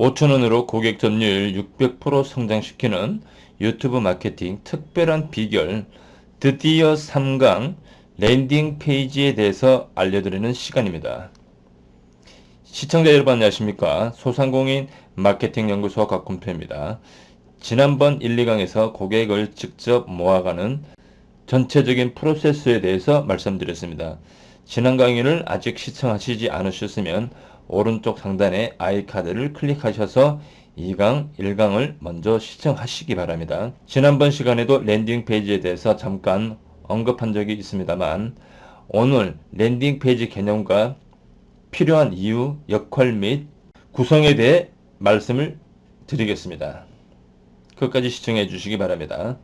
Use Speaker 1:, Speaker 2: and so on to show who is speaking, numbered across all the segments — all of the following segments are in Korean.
Speaker 1: 오천원으로 고객 점유율 600% 성장시키는 유튜브 마케팅 특별한 비결 드디어 3강 랜딩 페이지에 대해서 알려드리는 시간입니다. 시청자 여러분 안녕하십니까 소상공인 마케팅 연구소 곽군표입니다. 지난번 1, 2강에서 고객을 직접 모아가는 전체적인 프로세스에 대해서 말씀드렸습니다. 지난 강의를 아직 시청하시지 않으셨으면 오른쪽 상단에 아이카드를 클릭하셔서 2강, 1강을 먼저 시청하시기 바랍니다. 지난번 시간에도 랜딩 페이지에 대해서 잠깐 언급한 적이 있습니다만 오늘 랜딩 페이지 개념과 필요한 이유, 역할 및 구성에 대해 말씀을 드리겠습니다. 끝까지 시청해 주시기 바랍니다.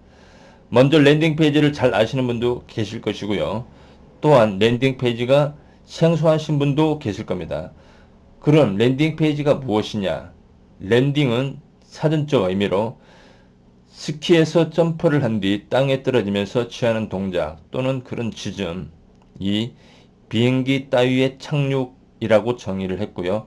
Speaker 1: 먼저 랜딩 페이지를 잘 아시는 분도 계실 것이고요. 또한 랜딩 페이지가 생소하신 분도 계실 겁니다. 그럼 랜딩 페이지가 무엇이냐? 랜딩은 사전적 의미로 스키에서 점프를 한 뒤 땅에 떨어지면서 취하는 동작 또는 그런 지점, 이 비행기 따위의 착륙이라고 정의를 했고요.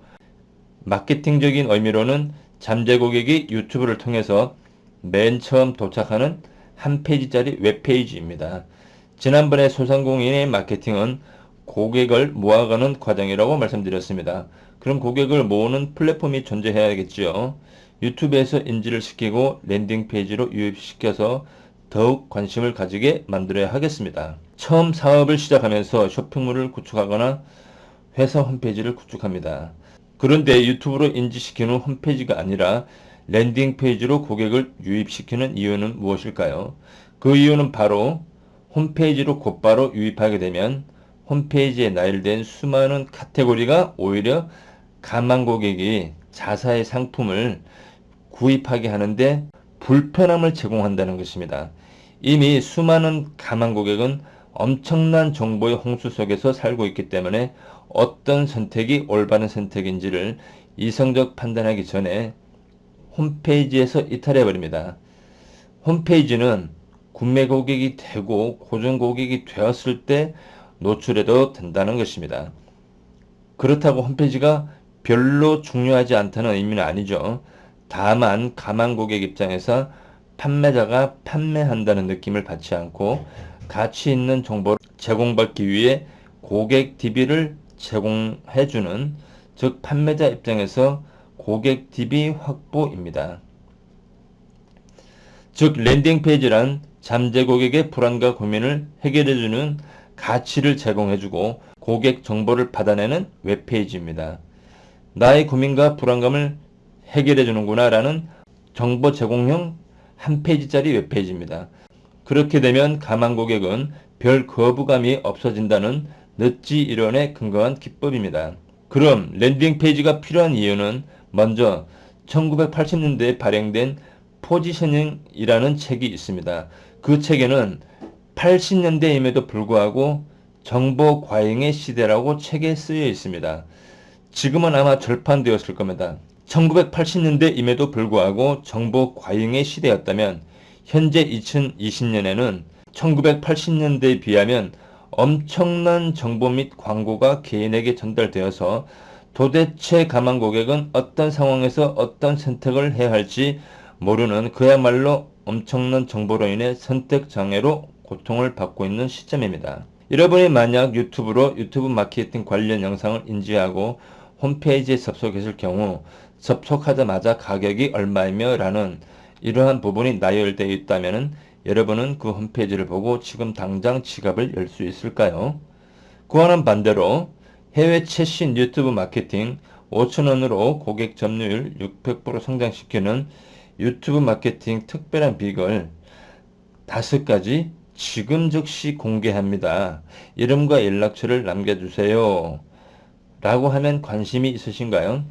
Speaker 1: 마케팅적인 의미로는 잠재 고객이 유튜브를 통해서 맨 처음 도착하는 한 페이지짜리 웹페이지입니다. 지난번에 소상공인의 마케팅은 고객을 모아가는 과정이라고 말씀드렸습니다. 그럼 고객을 모으는 플랫폼이 존재해야겠지요. 유튜브에서 인지를 시키고 랜딩 페이지로 유입시켜서 더욱 관심을 가지게 만들어야 하겠습니다. 처음 사업을 시작하면서 쇼핑몰을 구축하거나 회사 홈페이지를 구축합니다. 그런데 유튜브로 인지시키는 홈페이지가 아니라 랜딩 페이지로 고객을 유입시키는 이유는 무엇일까요? 그 이유는 바로 홈페이지로 곧바로 유입하게 되면 홈페이지에 나열된 수많은 카테고리가 오히려 가망 고객이 자사의 상품을 구입하게 하는데 불편함을 제공한다는 것입니다. 이미 수많은 가망 고객은 엄청난 정보의 홍수 속에서 살고 있기 때문에 어떤 선택이 올바른 선택인지를 이성적 판단하기 전에 홈페이지에서 이탈해 버립니다. 홈페이지는 구매 고객이 되고 고정 고객이 되었을 때 노출해도 된다는 것입니다. 그렇다고 홈페이지가 별로 중요하지 않다는 의미는 아니죠. 다만 가망 고객 입장에서 판매자가 판매한다는 느낌을 받지 않고 가치 있는 정보를 제공받기 위해 고객 DB를 제공해주는 즉 판매자 입장에서 고객 DB 확보입니다. 즉 랜딩 페이지란 잠재 고객의 불안과 고민을 해결해주는 가치를 제공해주고 고객 정보를 받아내는 웹페이지입니다. 나의 고민과 불안감을 해결해주는구나 라는 정보 제공형 한 페이지짜리 웹페이지입니다. 그렇게 되면 가망 고객은 별 거부감이 없어진다는 넛지 이론에 근거한 기법입니다. 그럼 랜딩 페이지가 필요한 이유는 먼저 1980년대에 발행된 포지셔닝이라는 책이 있습니다. 그 책에는 80년대임에도 불구하고 정보 과잉의 시대라고 책에 쓰여 있습니다. 지금은 아마 절판되었을 겁니다. 1980년대임에도 불구하고 정보 과잉의 시대였다면 현재 2020년에는 1980년대에 비하면 엄청난 정보 및 광고가 개인에게 전달되어서 도대체 가망 고객은 어떤 상황에서 어떤 선택을 해야 할지 모르는 그야말로 엄청난 정보로 인해 선택 장애로 고통을 받고 있는 시점입니다. 여러분이 만약 유튜브로 유튜브 마케팅 관련 영상을 인지하고 홈페이지에 접속했을 경우 접속하자마자 가격이 얼마이며 라는 이러한 부분이 나열되어 있다면 여러분은 그 홈페이지를 보고 지금 당장 지갑을 열 수 있을까요? 그와는 반대로 해외 최신 유튜브 마케팅 5천원으로 고객 점유율 600% 성장시키는 유튜브 마케팅 특별한 비결 다섯 가지 지금 즉시 공개합니다. 이름과 연락처를 남겨주세요. 라고 하면 관심이 있으신가요?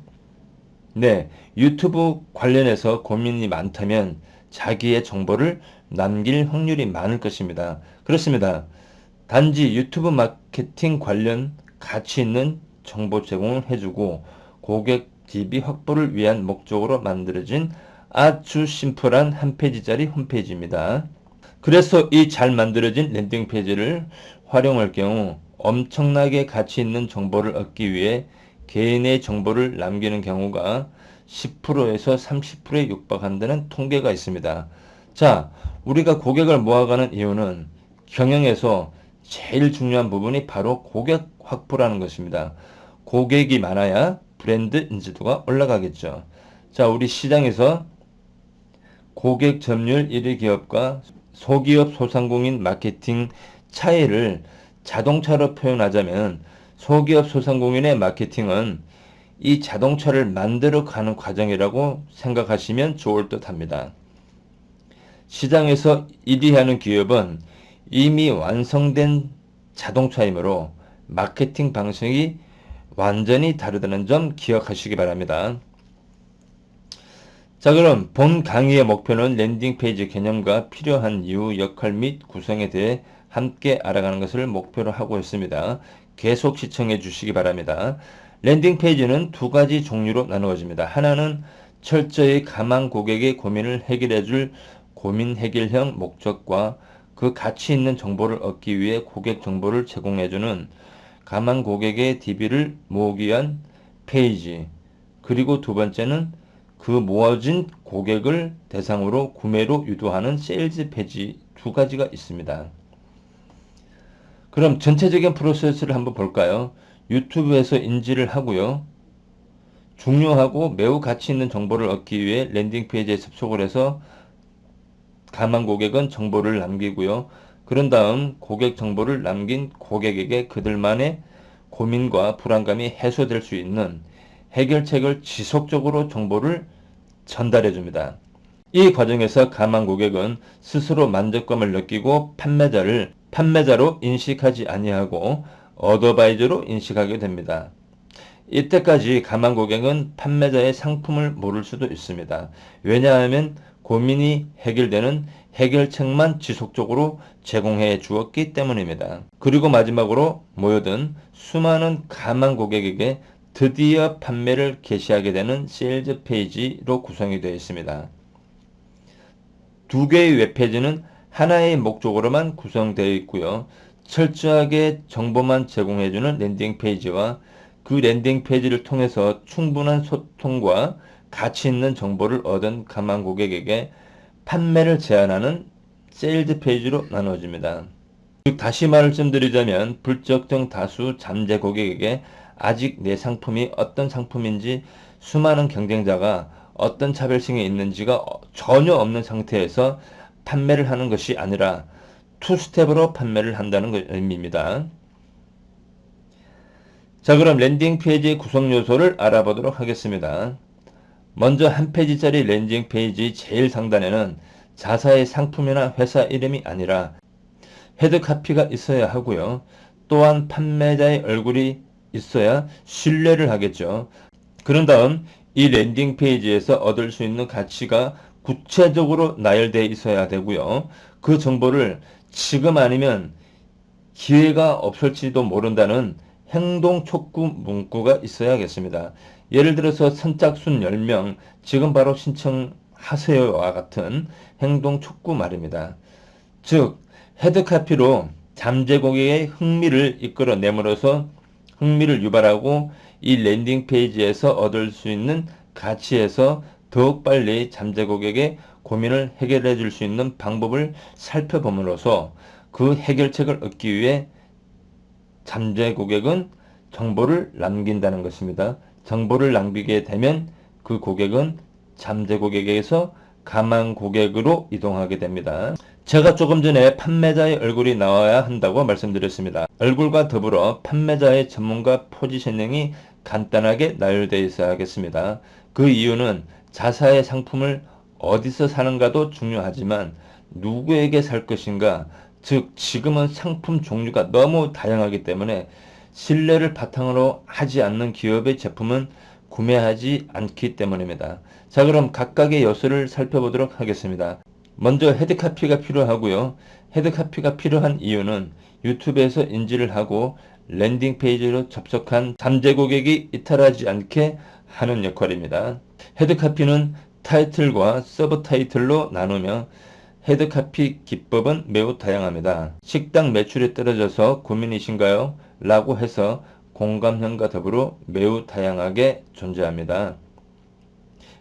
Speaker 1: 네, 유튜브 관련해서 고민이 많다면 자기의 정보를 남길 확률이 많을 것입니다. 그렇습니다. 단지 유튜브 마케팅 관련 가치 있는 정보 제공을 해주고 고객 DB 확보를 위한 목적으로 만들어진 아주 심플한 한 페이지짜리 홈페이지입니다. 그래서 이 잘 만들어진 랜딩 페이지를 활용할 경우 엄청나게 가치 있는 정보를 얻기 위해 개인의 정보를 남기는 경우가 10%에서 30%에 육박한다는 통계가 있습니다. 자, 우리가 고객을 모아가는 이유는 경영에서 제일 중요한 부분이 바로 고객 확보라는 것입니다. 고객이 많아야 브랜드 인지도가 올라가겠죠. 자, 우리 시장에서 고객 점유율 1위 기업과 소기업 소상공인 마케팅 차이를 자동차로 표현하자면 소기업 소상공인의 마케팅은 이 자동차를 만들어 가는 과정이라고 생각하시면 좋을 듯 합니다. 시장에서 1위 하는 기업은 이미 완성된 자동차이므로 마케팅 방식이 완전히 다르다는 점 기억하시기 바랍니다. 자 그럼 본 강의의 목표는 랜딩 페이지 개념과 필요한 이유, 역할 및 구성에 대해 함께 알아가는 것을 목표로 하고 있습니다. 계속 시청해 주시기 바랍니다. 랜딩 페이지는 두 가지 종류로 나누어집니다. 하나는 철저히 가망 고객의 고민을 해결해 줄 고민 해결형 목적과 그 가치 있는 정보를 얻기 위해 고객 정보를 제공해 주는 가망 고객의 DB를 모으기 위한 페이지. 그리고 두 번째는 그 모아진 고객을 대상으로 구매로 유도하는 세일즈 페이지 두 가지가 있습니다. 그럼 전체적인 프로세스를 한번 볼까요? 유튜브에서 인지를 하고요. 중요하고 매우 가치 있는 정보를 얻기 위해 랜딩 페이지에 접속을 해서 가만 고객은 정보를 남기고요. 그런 다음 고객 정보를 남긴 고객에게 그들만의 고민과 불안감이 해소될 수 있는 해결책을 지속적으로 정보를 전달해 줍니다. 이 과정에서 가만 고객은 스스로 만족감을 느끼고 판매자를 판매자로 인식하지 아니하고 어더바이저로 인식하게 됩니다. 이때까지 가만 고객은 판매자의 상품을 모를 수도 있습니다. 왜냐하면 고민이 해결되는 해결책만 지속적으로 제공해 주었기 때문입니다. 그리고 마지막으로 모여든 수많은 가만 고객에게 드디어 판매를 개시하게 되는 세일즈 페이지로 구성이 되어 있습니다. 두 개의 웹페이지는 하나의 목적으로만 구성되어 있고요. 철저하게 정보만 제공해주는 랜딩 페이지와 그 랜딩 페이지를 통해서 충분한 소통과 가치 있는 정보를 얻은 가만 고객에게 판매를 제안하는 세일즈 페이지로 나누어집니다. 즉 다시 말씀드리자면 불특정 다수 잠재 고객에게 아직 내 상품이 어떤 상품인지 수많은 경쟁자가 어떤 차별성이 있는지가 전혀 없는 상태에서 판매를 하는 것이 아니라 투스텝으로 판매를 한다는 의미입니다. 자 그럼 랜딩 페이지의 구성 요소를 알아보도록 하겠습니다. 먼저 한 페이지짜리 랜딩 페이지 제일 상단에는 자사의 상품이나 회사 이름이 아니라 헤드 카피가 있어야 하고요. 또한 판매자의 얼굴이 있어야 신뢰를 하겠죠. 그런 다음 이 랜딩 페이지에서 얻을 수 있는 가치가 구체적으로 나열되어 있어야 되고요. 그 정보를 지금 아니면 기회가 없을지도 모른다는 행동 촉구 문구가 있어야겠습니다. 예를 들어서 선착순 10명 지금 바로 신청하세요와 같은 행동 촉구 말입니다. 즉 헤드카피로 잠재 고객의 흥미를 이끌어내므로써 흥미를 유발하고 이 랜딩 페이지에서 얻을 수 있는 가치에서 더욱 빨리 잠재 고객의 고민을 해결해 줄 수 있는 방법을 살펴봄으로써 그 해결책을 얻기 위해 잠재 고객은 정보를 남긴다는 것입니다. 정보를 남기게 되면 그 고객은 잠재 고객에게서 가만 고객으로 이동하게 됩니다. 제가 조금 전에 판매자의 얼굴이 나와야 한다고 말씀드렸습니다. 얼굴과 더불어 판매자의 전문가 포지셔닝이 간단하게 나열되어 있어야겠습니다. 그 이유는 자사의 상품을 어디서 사는가도 중요하지만 누구에게 살 것인가, 즉 지금은 상품 종류가 너무 다양하기 때문에 신뢰를 바탕으로 하지 않는 기업의 제품은 구매하지 않기 때문입니다. 자 그럼 각각의 요소를 살펴보도록 하겠습니다. 먼저 헤드카피가 필요하고요. 헤드카피가 필요한 이유는 유튜브에서 인지를 하고 랜딩 페이지로 접속한 잠재 고객이 이탈하지 않게 하는 역할입니다. 헤드카피는 타이틀과 서브 타이틀로 나누며 헤드카피 기법은 매우 다양합니다. 식당 매출이 떨어져서 고민이신가요? 라고 해서 공감형과 더불어 매우 다양하게 존재합니다.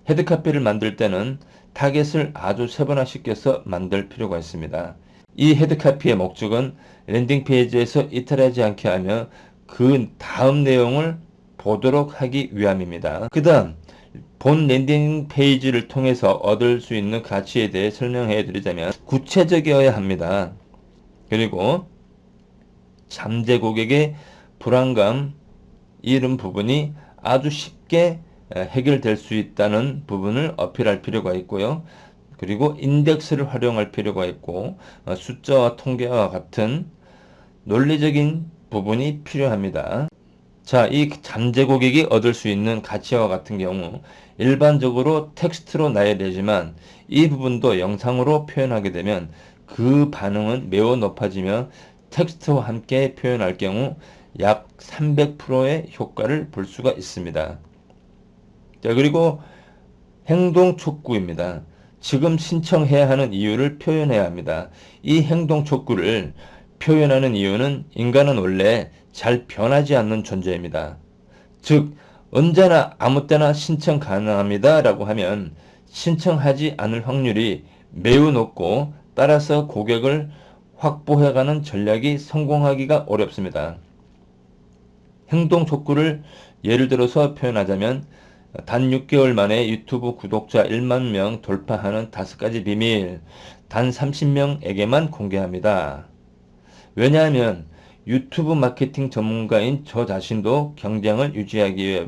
Speaker 1: 헤드카피를 만들 때는 타겟을 아주 세분화시켜서 만들 필요가 있습니다. 이 헤드카피의 목적은 랜딩 페이지에서 이탈하지 않게 하며 그 다음 내용을 보도록 하기 위함입니다. 그 다음 본 랜딩 페이지를 통해서 얻을 수 있는 가치에 대해 설명해 드리자면 구체적이어야 합니다. 그리고 잠재 고객의 불안감 이런 부분이 아주 쉽게 해결될 수 있다는 부분을 어필할 필요가 있고요. 그리고 인덱스를 활용할 필요가 있고 어, 숫자와 통계와 같은 논리적인 부분이 필요합니다. 자, 이 잠재 고객이 얻을 수 있는 가치와 같은 경우 일반적으로 텍스트로 나열되지만 이 부분도 영상으로 표현하게 되면 그 반응은 매우 높아지며 텍스트와 함께 표현할 경우 약 300%의 효과를 볼 수가 있습니다. 자, 그리고 행동 촉구입니다. 지금 신청해야 하는 이유를 표현해야 합니다. 이 행동 촉구를 표현하는 이유는 인간은 원래 잘 변하지 않는 존재입니다. 즉, 언제나 아무 때나 신청 가능합니다. 라고 하면 신청하지 않을 확률이 매우 높고 따라서 고객을 확보해가는 전략이 성공하기가 어렵습니다. 행동 촉구를 예를 들어서 표현하자면 단 6개월 만에 유튜브 구독자 1만 명 돌파하는 5가지 비밀 단 30명에게만 공개합니다. 왜냐하면 유튜브 마케팅 전문가인 저 자신도 경쟁을 유지하기 위해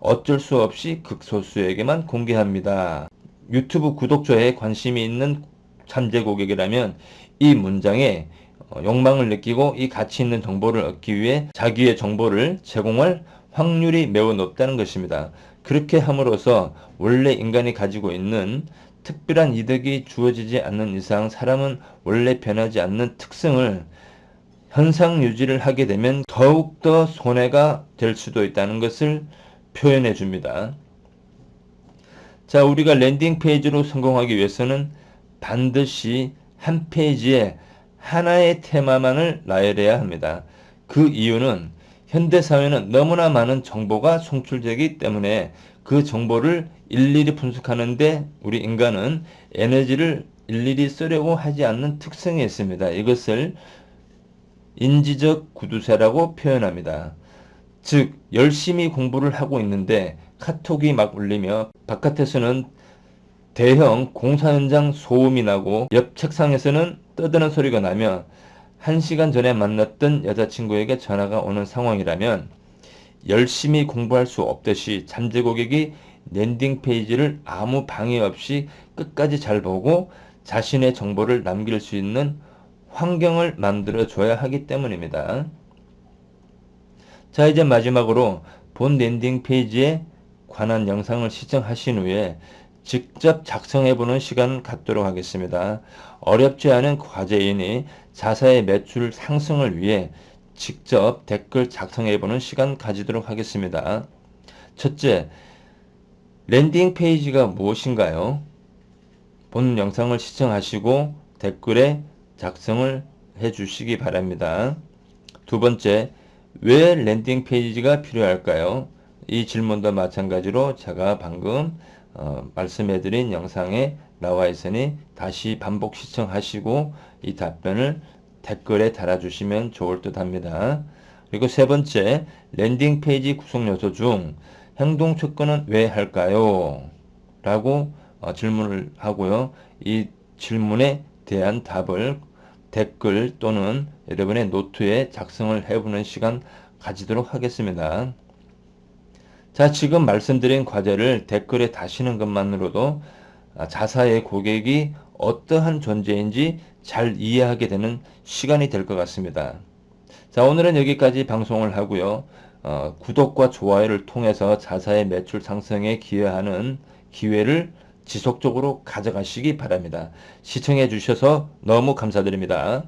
Speaker 1: 어쩔 수 없이 극소수에게만 공개합니다. 유튜브 구독자에 관심이 있는 잠재 고객이라면 이 문장에 어, 욕망을 느끼고 이 가치 있는 정보를 얻기 위해 자기의 정보를 제공할 확률이 매우 높다는 것입니다. 그렇게 함으로써 원래 인간이 가지고 있는 특별한 이득이 주어지지 않는 이상 사람은 원래 변하지 않는 특성을 현상 유지를 하게 되면 더욱더 손해가 될 수도 있다는 것을 표현해 줍니다. 자, 우리가 랜딩 페이지로 성공하기 위해서는 반드시 한 페이지에 하나의 테마만을 나열해야 합니다. 그 이유는 현대 사회는 너무나 많은 정보가 송출되기 때문에 그 정보를 일일이 분석하는데 우리 인간은 에너지를 일일이 쓰려고 하지 않는 특성이 있습니다. 이것을 인지적 구두쇠라고 표현합니다. 즉, 열심히 공부를 하고 있는데 카톡이 막 울리며 바깥에서는 대형 공사 현장 소음이 나고 옆 책상에서는 떠드는 소리가 나며 한 시간 전에 만났던 여자친구에게 전화가 오는 상황이라면 열심히 공부할 수 없듯이 잠재 고객이 랜딩 페이지를 아무 방해 없이 끝까지 잘 보고 자신의 정보를 남길 수 있는 환경을 만들어 줘야 하기 때문입니다. 자, 이제 마지막으로 본 랜딩 페이지에 관한 영상을 시청하신 후에 직접 작성해보는 시간을 갖도록 하겠습니다. 어렵지 않은 과제이니 자사의 매출 상승을 위해 직접 댓글 작성해보는 시간 가지도록 하겠습니다. 첫째, 랜딩 페이지가 무엇인가요? 본 영상을 시청하시고 댓글에 작성을 해 주시기 바랍니다. 두 번째, 왜 랜딩 페이지가 필요할까요? 이 질문도 마찬가지로 제가 방금 어, 말씀해드린 영상에 나와 있으니 다시 반복 시청하시고 이 답변을 댓글에 달아주시면 좋을 듯 합니다. 그리고 세 번째, 랜딩 페이지 구성 요소 중 행동 촉구는 왜 할까요? 라고 어, 질문을 하고요. 이 질문에 대한 답을 댓글 또는 여러분의 노트에 작성을 해보는 시간 가지도록 하겠습니다. 자, 지금 말씀드린 과제를 댓글에 다시는 것만으로도 자사의 고객이 어떠한 존재인지 잘 이해하게 되는 시간이 될 것 같습니다. 자, 오늘은 여기까지 방송을 하고요. 어, 구독과 좋아요를 통해서 자사의 매출 상승에 기여하는 기회를 지속적으로 가져가시기 바랍니다. 시청해 주셔서 너무 감사드립니다.